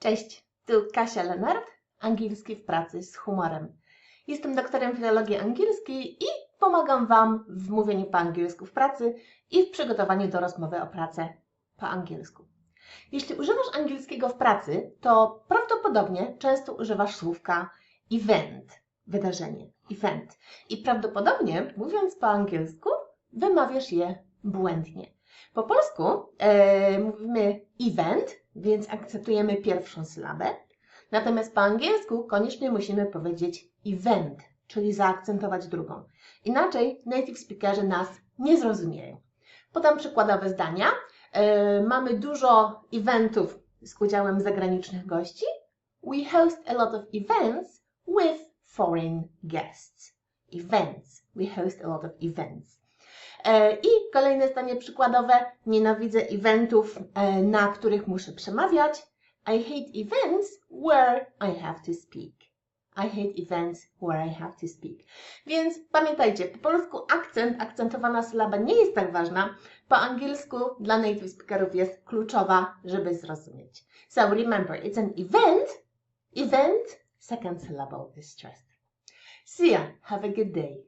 Cześć, tu Kasia Lenart, angielski w pracy z humorem. Jestem doktorem filologii angielskiej i pomagam Wam w mówieniu po angielsku w pracy i w przygotowaniu do rozmowy o pracę po angielsku. Jeśli używasz angielskiego w pracy, to prawdopodobnie często używasz słówka event, wydarzenie, event. I prawdopodobnie, mówiąc po angielsku, wymawiasz je błędnie. Po polsku e, mówimy event, więc akceptujemy pierwszą sylabę. Natomiast po angielsku koniecznie musimy powiedzieć event, czyli zaakcentować drugą. Inaczej native speakerzy nas nie zrozumieją. Podam przykładowe zdania. E, mamy dużo eventów z udziałem zagranicznych gości. We host a lot of events with foreign guests. Events. We host a lot of events. E, I kolejne zdanie przykładowe. Nienawidzę eventów, e, na których muszę przemawiać. I hate events where I have to speak. I hate events where I have to speak. Więc pamiętajcie, po polsku akcent, akcentowana sylaba nie jest tak ważna. Po angielsku dla native speakerów jest kluczowa, żeby zrozumieć. So remember, it's an event. Event, second syllable is stressed. See ya. Have a good day.